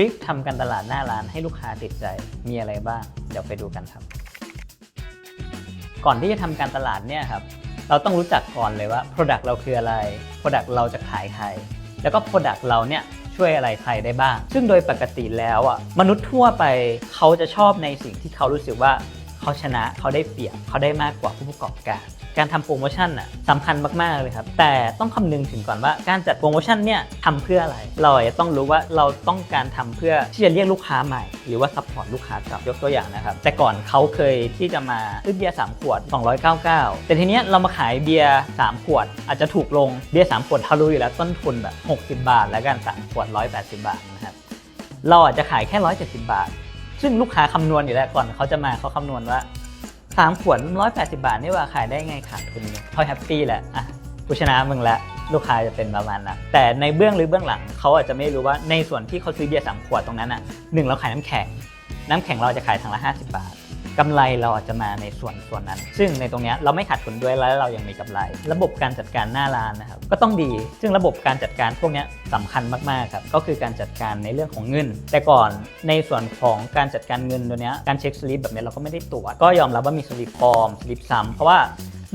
ทริคทำการตลาดหน้าร้านให้ลูกค้าติดใจมีอะไรบ้าง เดี๋ยวไปดูกันครับ ก่อนที่จะทำการตลาดเนี่ยครับ เราต้องรู้จักก่อนเลยว่า Product เราคืออะไร Product เราจะขายใคร แล้วก็ Product เราเนี่ยช่วยอะไรใครได้บ้าง ซึ่งโดยปกติแล้วอะมนุษย์ทั่วไปเขาจะชอบในสิ่งที่เขารู้สึกว่า เขาชนะเขาได้เปรียบเขาได้มากกว่าผู้ประกอบการ การทำโปรโมชั่นอะสำคัญมาก ๆ เลยครับ แต่ต้องคำนึงถึงก่อนว่าการจัดโปรโมชั่นเนี่ยทำเพื่ออะไร เราจะต้องรู้ว่าเราต้องการทำเพื่อที่จะเรียกลูกค้าใหม่ หรือว่าซัพพอร์ตลูกค้าเก่ายกตัวอย่างนะครับ แต่ก่อนเขาเคยที่จะมาซื้อเบียร์3ขวด 299 แต่ทีเนี้ยเรามาขายเบียร์3ขวด อาจจะถูกลงเบียร์3ขวดทะลุอยู่แล้วต้นทุนแบบ 60 บาท แล้วกัน3ขวด 180 บาทนะครับเราอาจจะขายแค่ 170 บาท ซึ่งลูกค้าคำนวณอยู่แล้วก่อนเขาจะมาเขาคำนวณว่าสามขวด180บาทนี่ว่าขายได้ไงขาดทุนเขาแฮปปี้แหละอะผู้ชนะมึงละลูกค้าจะเป็นประมาณนั้นแต่ในเบื้องลึกเบื้องหลังเขาอาจจะไม่รู้ว่าในส่วนที่เขาซื้อเบียร์สามขวดตรงนั้นอะหนึ่งเราขายน้ำแข็งน้ำแข็งเราจะขายถังละ 50 บาท กำไรเราอาจจะมาในส่วนส่วนนั้น ซึ่งในตรงนี้เราไม่ขาดทุนด้วยแล้วเรายังมีกำไร ระบบการจัดการหน้าร้านนะครับก็ต้องดี ซึ่งระบบการจัดการพวกนี้ยสำคัญมากๆครับก็คือการจัดการในเรื่องของเงิน แต่ก่อนในส่วนของการจัดการเงินตัวนี้การเช็คสลิปแบบนี้เราก็ไม่ได้ตรวจก็ยอมรับว่ามีสลิปปลอมสลิปซ้ำเพราะว่า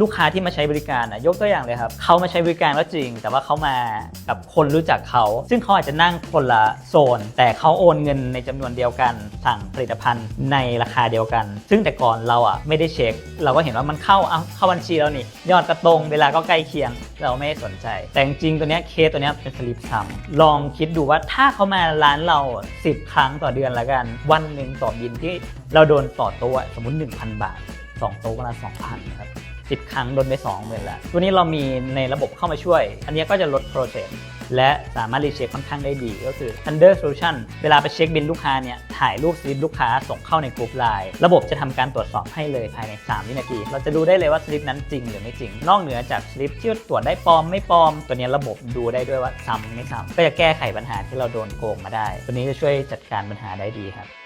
ลูกค้าที่มาใช้บริการนะยกตัวอย่างเลยครับเขามาใช้บริการก็จริง แต่ว่าเขามากับคนรู้จักเขา ซึ่งเขาอาจจะนั่งคนละโซน แต่เขาโอนเงินในจำนวนเดียวกันสั่งผลิตภัณฑ์ในราคาเดียวกัน ซึ่งแต่ก่อนเราอะไม่ได้เช็ค เราก็เห็นว่ามันเข้าเอาเข้าบัญชีแล้วนี่ยอดกระตรงเวลาก็ใกล้เคียง เราไม่สนใจ แต่จริงตัวเนี้ยเคสตัวเนี้ยเป็นสลิปซ้ำลองคิดดูว่าถ้าเขามาร้านเรา 10 ครั้งต่อเดือนละกัน วันหนึ่งต่อบินที่เราโดนต่อต๊ะสมมติ 1,000 บาท2โต๊ะก็ละ2,000นครับ 10 ครั้งโดนไป2 0,000ละตัวนี้เรามีในระบบเข้ามาช่วย อันนี้ก็จะลดโปรเซสและสามารถรีเช็คค่อนข้างได้ดี ก็คือ Under Solution เวลาไปเช็คบินลูกค้าเนี่ยถ่ายรูปสลิปลูกค้าส่งเข้าในกลุ่มไลน์ระบบจะทำการตรวจสอบให้เลยภายใน 3 วินาที เราจะดูได้เลยว่าสลิปนั้นจริงหรือไม่จริง นอกเหนือจากสลิปที่ตรวจได้ปลอมไม่ปลอม ตัวนี้ระบบดูได้ด้วยว่าซ้ำไม่ซ้ำก็จะแก้ไขปัญหาที่เราโดนโกงมาได้ ตัวนี้จะช่วยจัดการปัญหาได้ดีครับ